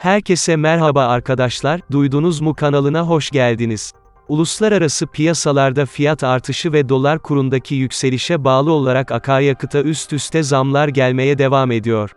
Herkese merhaba arkadaşlar, duydunuz mu kanalına hoş geldiniz. Uluslararası piyasalarda fiyat artışı ve dolar kurundaki yükselişe bağlı olarak akaryakıta üst üste zamlar gelmeye devam ediyor.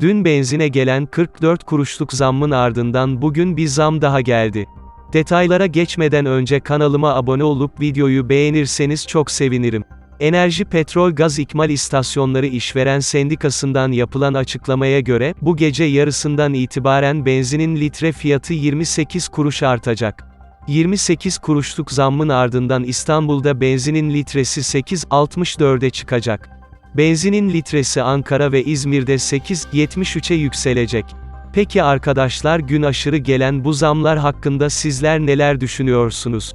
Dün benzine gelen 44 kuruşluk zammın ardından bugün bir zam daha geldi. Detaylara geçmeden önce kanalıma abone olup videoyu beğenirseniz çok sevinirim. Enerji Petrol Gaz İkmal İstasyonları İşveren Sendikası'ndan yapılan açıklamaya göre, bu gece yarısından itibaren benzinin litre fiyatı 28 kuruş artacak. 28 kuruşluk zammın ardından İstanbul'da benzinin litresi 8.64'e çıkacak. Benzinin litresi Ankara ve İzmir'de 8.73'e yükselecek. Peki arkadaşlar gün aşırı gelen bu zamlar hakkında sizler neler düşünüyorsunuz?